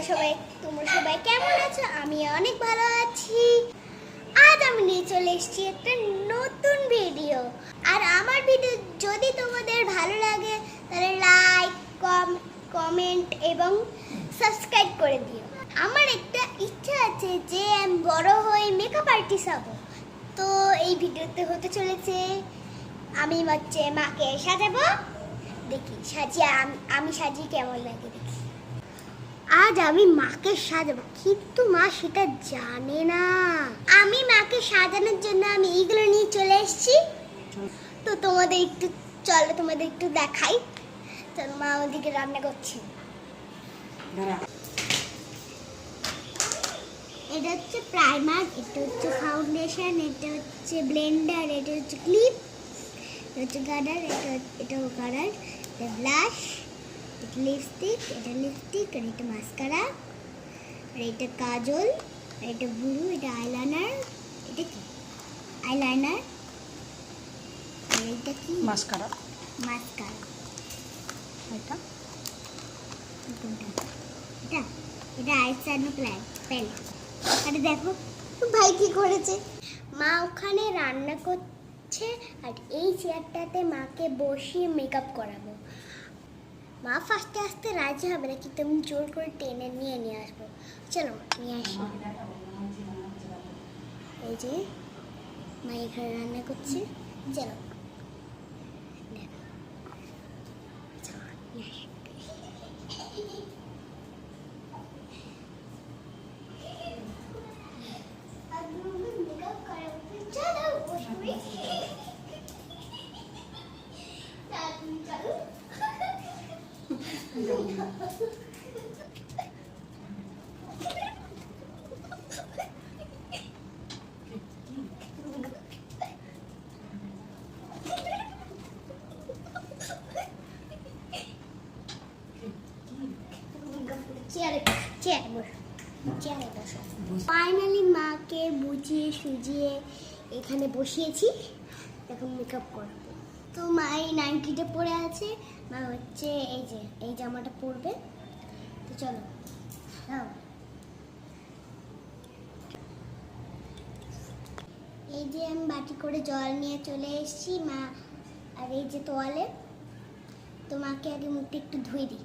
তোমরা সবাই তোমরা সবাই কেমন আছো? আমি অনেক ভালো আছি। আজ আমি নিয়ে চলে এসেছি একটা নতুন ভিডিও আর আমার ভিডিও যদি তোমাদের ভালো লাগে, তাহলে লাইক কম কমেন্ট এবং সাবস্ক্রাইব করে দিও। আমার একটা ইচ্ছা আছে যে আমি বড় হয়ে মেকআপ আর্টিস্ট হব। তো এই ভিডিওতে হতে চলেছে, আমি হচ্ছে মাকে সাজাবো। দেখি, সাজিয়ে আমি সাজিয়ে কেমন লাগে দেখি। আজ আমি মাকে সাজাবো কিন্তু মা সেটা জানে না। আমি মাকে সাজানোর জন্য আমি এইগুলো নিয়ে চলে এসেছি। তো তোমাদের একটু চলো তোমাদের একটু দেখাই। তো মা ওদিকে রান্না করছে। এটা হচ্ছে প্রাইমার এটা হচ্ছে ফাউন্ডেশন এটা হচ্ছে ব্লেন্ডার এটা হচ্ছে ক্লিপ এটা হচ্ছে গার্ডার এটা এটাও গার্ডার এটা ব্লাশ। এটা লিপস্টিক এটা লিপস্টিক আর এটা মাস্কারা আর এটা কাজল আর এটা বুড়ু এটা আইলাইনার এটা কি আইলাইনার আর এটা কি মাস্কারা মাস্কারা এটা এটা এটা আইশ্যাডো প্ল্যান আরে দেখো ভাই কি করেছে? মা ওখানে রান্না করছে আর এই চেয়ারটাতে মাকে বসিয়ে মেকআপ করাবো। মা ফার্স্টে আসতে রাজি হবে না কিন্তু আমি জোর করে টেনে নিয়ে নিয়ে আসব? চলো নিয়ে আসি। এই যে, মা এখানে রান্না করছে। চলো দেখো চলো নিয়ে আসি চেয়ারে চেয়ারে বসো চেয়ারে বসো ফাইনালি মাকে বুঝিয়ে সুজিয়ে এখানে বসিয়েছি। এখন মেকআপ করব। তো মা এই নাইনটিটা পরে আছে। মা হচ্ছে এই যে এই জামাটা পরবে। তো চলো এই যে আমি বাটি করে জল নিয়ে চলে এসেছি মা আর এই যে তোয়ালে। তো মাকে আগে মুখটা একটু ধুয়ে দিই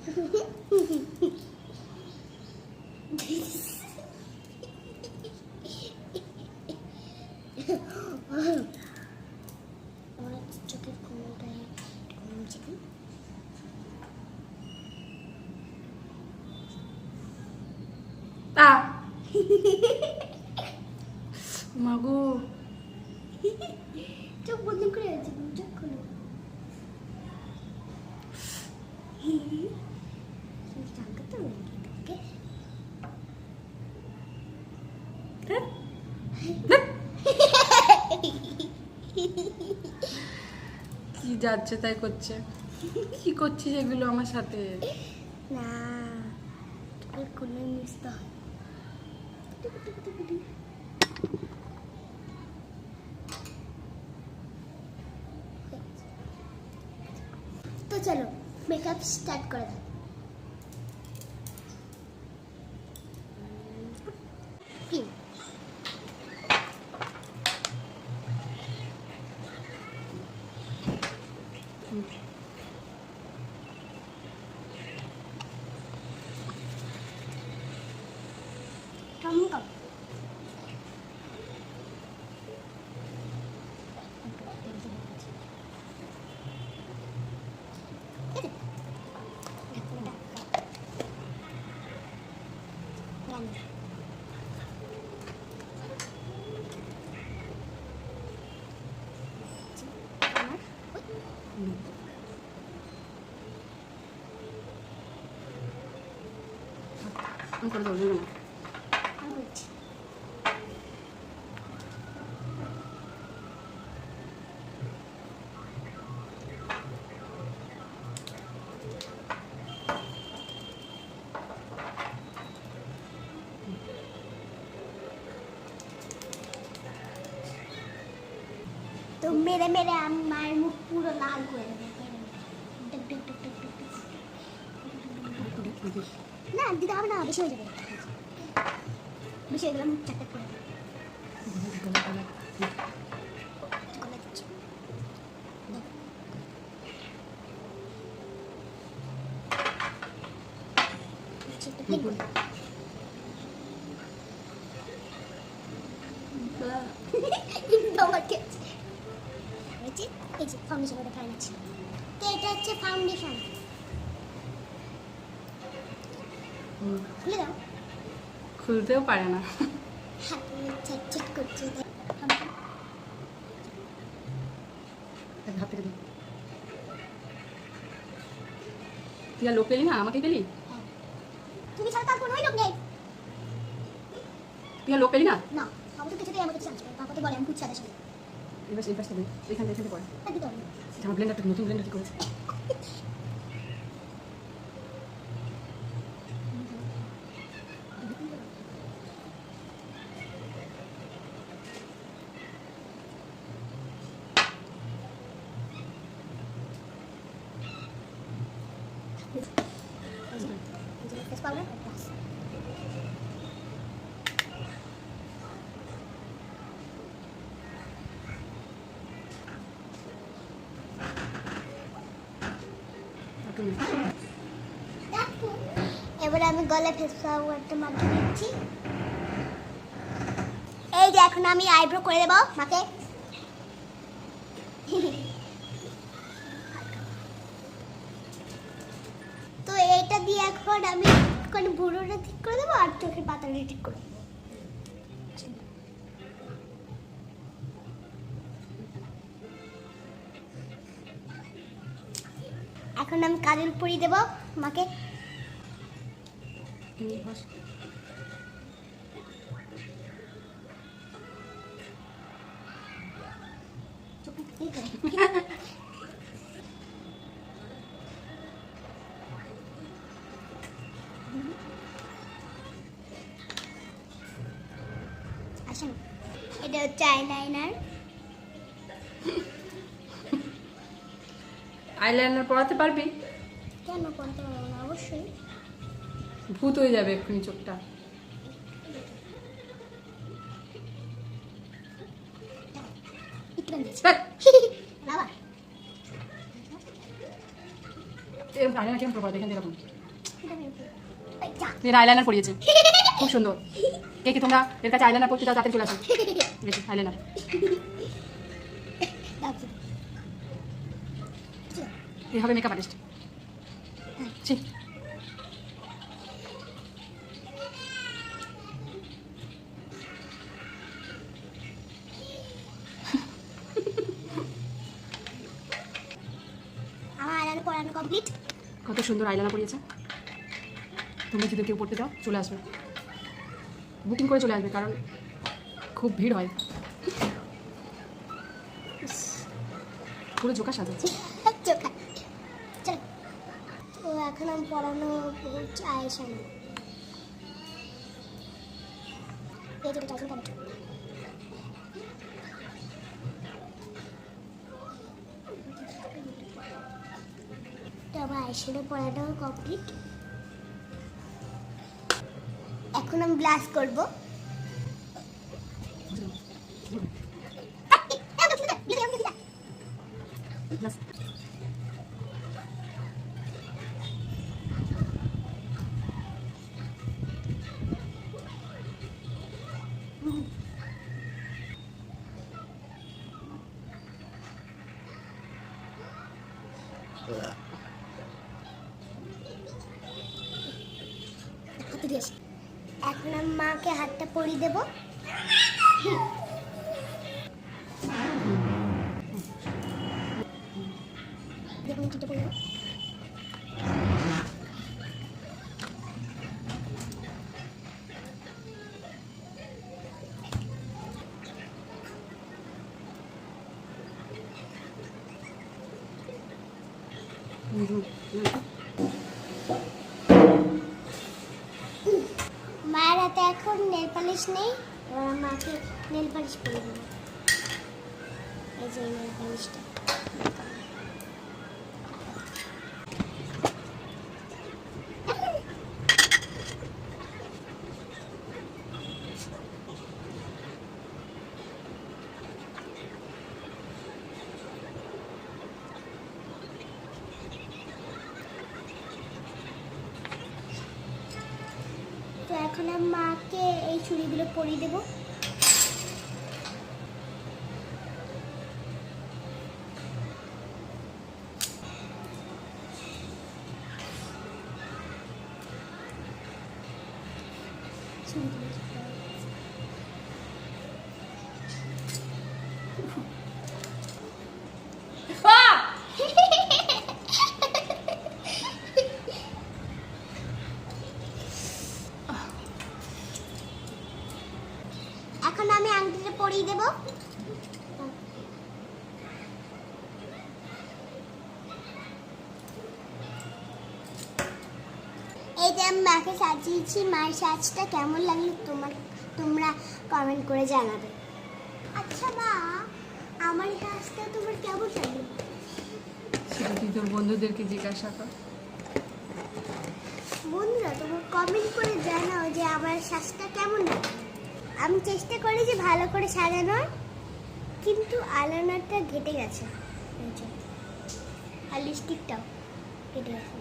আমার চোখের কোনোটাই ঘুমছে কি তা মাগো। চোখ বন্ধ করে আছে চোখ খোলো। ধ্যাৎ। কি যাচ্ছে তাই করছে? কি করছিস এগুলো আমার সাথে? না চোখের কোলে মিশতে তো চলো মেকআপ স্টার্ট করা দাও কি টমেটো আমি করে দেবো না আমি বলছি মেরে মেরে আমি, মায়ের মুখ পুরো লাল করে। না, দিতে হবে না, বেশি হয়ে যাবে। বেশি হয়ে করে ফাউন্ডেশন ওটা খাই নিচ্ছি তো এটা হচ্ছে ফাউন্ডেশন খুলে দাও। খুলতেও পারে না। করছে। হাত দে। তুই আর লোক পেলি না? আমাকে পেলি? তুমি ছাড়া তার কোনো লোক নেই। তুই আর লোক পেলি না? না তো কিছুতেই আমাকে চান্স বাবা তো বলে আমি সাদা সাদা এবার সাথে এখান থেকে এখান থেকে পড়ে আমার ব্লেন্ডারটা নতুন ব্লেন্ডার কি করেছে ফেস পাউডার ব্রাশ একটু নে। এবারে আমি গলায় ফেস পাউডারটা মাখিয়ে দিচ্ছি এই যে এখন আমি আইব্রো করে দেবো মাকে। তো এটা দিয়ে এখন আমি একটুখানি ভুরোটা ঠিক করে দেবো আর চোখের পাতাটা ঠিক করে দেবো। এখন আমি কাজল পরিয়ে দেবো। মাকে এটা হচ্ছে আইলাইনার আইলাইনার পড়াতে পারবি? কেন করতে পারব না? অবশ্যই। ভূত হয়ে যাবে এক্ষুনি চোখটা। আইলাইনার খুব সুন্দর। কে কি তোমরা? এর কাছে আইলাইনার পড়তে চাও তাতে চলে আসো। আইলাইনার এই হবে মেকআপ আর্টিস্ট ছি। আইলাইনার কমপ্লিট কত সুন্দর আইলাইনার পরিয়েছে। তোমরা যদি কেউ পড়তে চাও চলে আসবে। বুকিং করে চলে আসবে কারণ খুব ভিড় হয়। পুরো জোকা সাজাচ্ছে। এখন আমি পড়ানো হচ্ছে আয়েশানের পড়াটাও কমপ্লিট এখন আমি ব্লাস করব। ব্যাস। দিয়েছি এখন মাকে হাতটা পরিয়ে দেবো। দেখুন মায়ের হাতে এখন নেল পালিশ নেই এবার মাকে নেল পালিশ করে দেবো। এই যে নেল nail এখন আমি মাকে এই চুড়িগুলো পরিয়ে দেবো। এখন আমি আংটিটা পরিয়ে দেবো। এই যে আমি মাকে সাজিয়েছি মায়ের সাজটা কেমন লাগল তোমার তোমরা কমেন্ট করে জানাবে। আচ্ছা মা আমার সাজটা তোমার কেমন লাগল? সেটা তুই তোর বন্ধুদেরকে জিজ্ঞাসা কর। বন্ধুরা তোমার কমেন্ট করে জানাও যে আমার শ্বাসটা কেমন লাগে আমি চেষ্টা করি যে ভালো করে সাজানোর কিন্তু আলানাটা ঘেটে গেছে। আর লিপস্টিকটাও কেটে গেছে।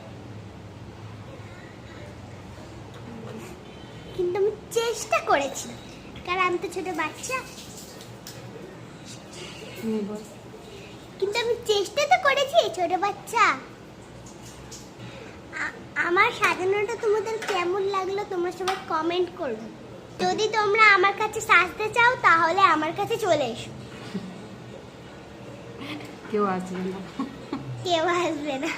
কিন্তু আমি চেষ্টা করেছি কারণ আমি তো ছোট বাচ্চা। কিন্তু আমি চেষ্টা তো করেছি ছোট বাচ্চা। আমার সাজানোটা তোমাদের কেমন লাগল তোমরা সবাই কমেন্ট করবে। যদি তোমরা আমার কাছে সাজতে চাও তাহলে আমার কাছে চলে এসো। কেউ আসবে না। কেউ আসবে না।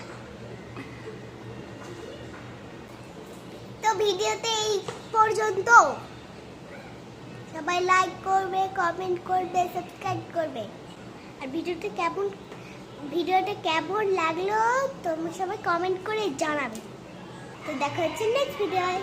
তো ভিডিওতে এই পর্যন্ত। সবাই লাইক করবে কমেন্ট করবে সাবস্ক্রাইব করবে। আর ভিডিওটা কেমন ভিডিওটা কেমন লাগল তোমরা সবাই কমেন্ট করে জানাবে। তো দেখা হচ্ছে নেক্সট ভিডিওয়